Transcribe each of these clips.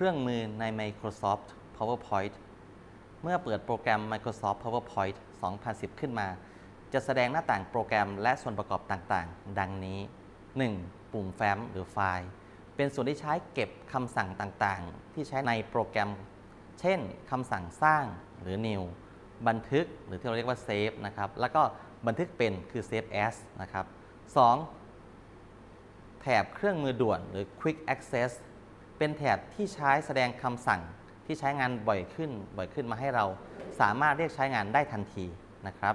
ครื่องมือใน Microsoft PowerPoint เมื่อเปิดโปรแกรม Microsoft PowerPoint 2010 ขึ้นมา จะแสดงหน้าต่างโปรแกรมและส่วนประกอบต่างๆ ดังนี้ 1. ปุ่มแฟ้มหรือไฟล์ เป็นส่วนที่ใช้เก็บคำสั่งต่างๆ ที่ใช้ในโปรแกรม เช่นคำสั่งสร้างหรือ new บันทึกหรือที่เราเรียกว่า save นะครับ แล้วก็บันทึกเป็นคือ save as นะครับ 2. แถบเครื่องมือด่วนหรือ quick access เป็นแถบที่ใช้แสดงคำสั่งที่ใช้งานบ่อยขึ้นบ่อยขึ้นมาให้เรา สามารถเรียกใช้งานได้ทันทีนะครับ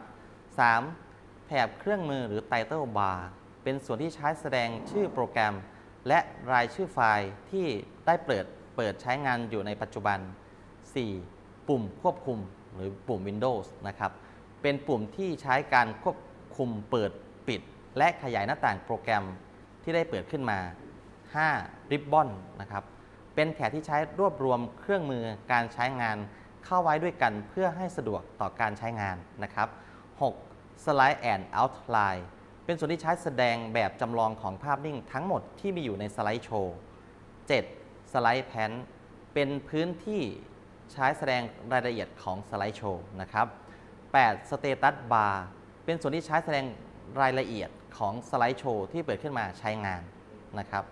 3. แถบเครื่องมือหรือ title bar เป็นส่วนที่ใช้แสดงชื่อโปรแกรม และรายชื่อไฟล์ที่ได้เปิดเปิดใช้งานอยู่ในปัจจุบัน 4. ปุ่มควบคุมหรือปุ่ม Windows นะครับเป็นปุ่มที่ใช้การควบคุมเปิดปิด และขยายหน้าต่างโปรแกรมที่ได้เปิดขึ้นมา 5. Ribbon นะครับเป็นแถบที่ใช้รวบรวมเครื่องมือการใช้งานเข้าไว้ด้วยกันเพื่อให้สะดวกต่อการใช้งานนะครับ 6. Slide and Outline เป็นส่วนที่ใช้แสดงแบบจำลองของภาพนิ่งทั้งหมดที่มีอยู่ในสไลด์โชว์ 7. Slide Pan เป็นพื้นที่ใช้แสดงรายละเอียดของสไลด์โชว์นะครับ 8. Status Bar เป็นส่วนที่ใช้แสดงรายละเอียดของสไลด์โชว์ที่เปิดขึ้นมาใช้งานนะครับ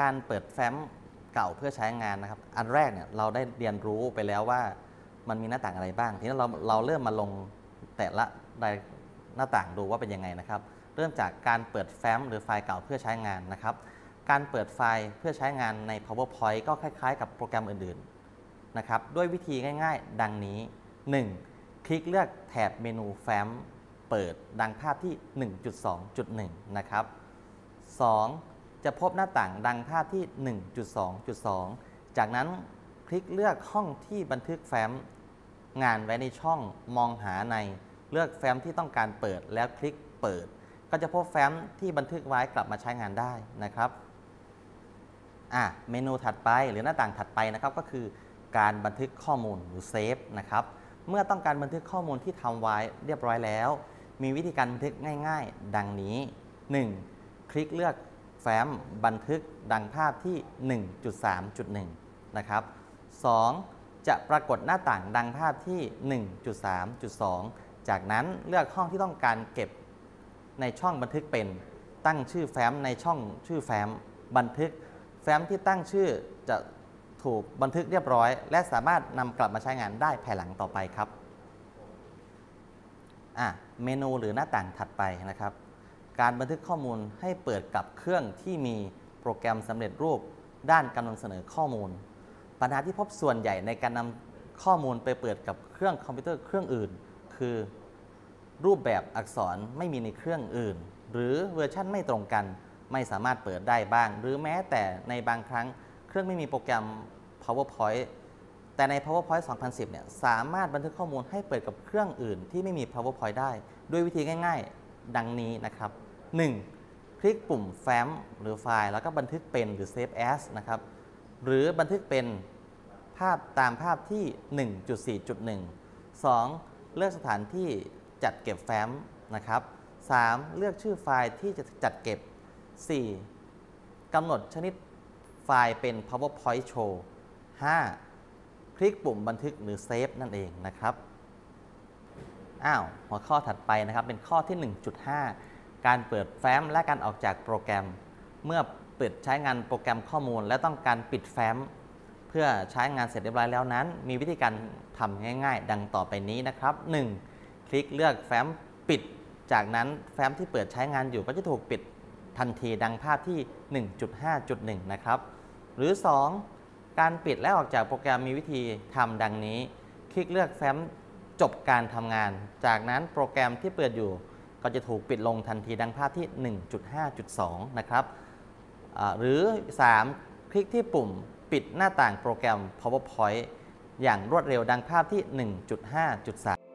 การเปิดแฟ้มเก่าเพื่อใช้งานนะครับ อันแรกเนี่ยเราได้เรียนรู้ไปแล้วว่ามันมีหน้าต่างอะไรบ้าง ทีนี้เราเราเริ่มมาลงแต่ละหน้าต่างดูว่าเป็นยังไงนะครับ เริ่มจากการเปิดแฟ้มหรือไฟล์เก่าเพื่อใช้งานนะครับ การเปิดไฟล์เพื่อใช้งานใน PowerPoint ก็คล้ายๆ กับโปรแกรมอื่นๆนะครับ ด้วยวิธีง่ายๆ ดังนี้ 1. คลิกเลือกแถบเมนูแฟ้มเปิดดังภาพที่ 1.2.1 นะครับ 2. จะพบหน้าต่างดังภาพที่ 1.2.2 จากนั้นคลิกเลือกห้องที่บันทึกแฟ้มงานไว้ในช่องมองหาในเลือกแฟ้มที่ต้องการเปิดแล้วคลิกเปิด ก็จะพบแฟ้มที่บันทึกไว้กลับมาใช้งานได้นะครับอะเมนูถัดไปหรือหน้าต่างถัดไปนะครับก็คือการบันทึกข้อมูลหรือเซฟนะครับเมื่อต้องการบันทึกข้อมูลที่ทำไว้เรียบร้อยแล้ว มีวิธีการบันทึกง่าย ๆ ดังนี้ 1. คลิกเลือก ฟ้มบันทึกดังภาพที่ 1.3.1 นะครับ 2. จะปรากฏหน้าต่างดังภาพที่ 1.3.2 จากนั้นเลือกห้องที่ต้องการเก็บในช่องบันทึกเป็น ตั้งชื่อแฟ้มในช่องชื่อแฟ้มบันทึก แฟ้มที่ตั้งชื่อจะถูกบันทึกเรียบร้อย และสามารถนำกลับมาใช้งานได้ภายหลังต่อไปครับอะเมนูหรือหน้าต่างถัดไปนะครับ การบันทึกข้อมูลให้เปิดกับเครื่องที่มีโปรแกรมสำเร็จรูปด้านการนำเสนอข้อมูล ปัญหาที่พบส่วนใหญ่ในการนำข้อมูลไปเปิดกับเครื่องคอมพิวเตอร์เครื่องอื่น คือ รูปแบบอักษรไม่มีในเครื่องอื่น หรือเวอร์ชั่นไม่ตรงกัน ไม่สามารถเปิดได้บ้าง หรือแม้แต่ในบางครั้งเครื่องไม่มีโปรแกรม PowerPoint แต่ใน PowerPoint 2010 เนี่ยสามารถบันทึกข้อมูลให้เปิดกับเครื่องอื่นที่ไม่มี PowerPoint ได้ ด้วยวิธีง่าย ๆ ดังนี้นะครับ 1. คลิกปุ่มแฟ้มหรือไฟล์ แล้วก็บันทึกเป็นหรือ Save as นะครับ หรือบันทึกเป็นภาพตามภาพที่ 1.4.1 2. เลือกสถานที่จัดเก็บแฟ้มนะครับ 3. เลือกชื่อไฟล์ที่จะจัดเก็บ 4. กำหนดชนิดไฟล์เป็น PowerPoint Show 5. คลิกปุ่มบันทึกหรือเซฟนั่นเองนะครับ อ้าว หัวข้อถัดไปนะครับ เป็นข้อที่ 1.5 การเปิดแฟ้มและการออกจากโปรแกรม เมื่อเปิดใช้งานโปรแกรมข้อมูล และต้องการปิดแฟ้ม เพื่อใช้งานเสร็จเรียบร้อยแล้วนั้น มีวิธีการทำง่ายๆ ดังต่อไปนี้นะครับ 1. คลิกเลือกแฟ้มปิด จากนั้นแฟ้มที่เปิดใช้งานอยู่ก็จะถูกปิดทันทีดังภาพที่ 1.5.1 นะครับ หรือ 2. การปิดและออกจากโปรแกรมมีวิธีทำดังนี้ คลิกเลือกแฟ้มจบการทำงาน จากนั้นโปรแกรมที่เปิดอยู่ ก็จะถูกปิดลงทันทีดังภาพที่ 1.5.2 นะครับหรือ 3. คลิกที่ปุ่มปิดหน้าต่างโปรแกรม PowerPoint อย่างรวดเร็วดังภาพที่ 1.5.3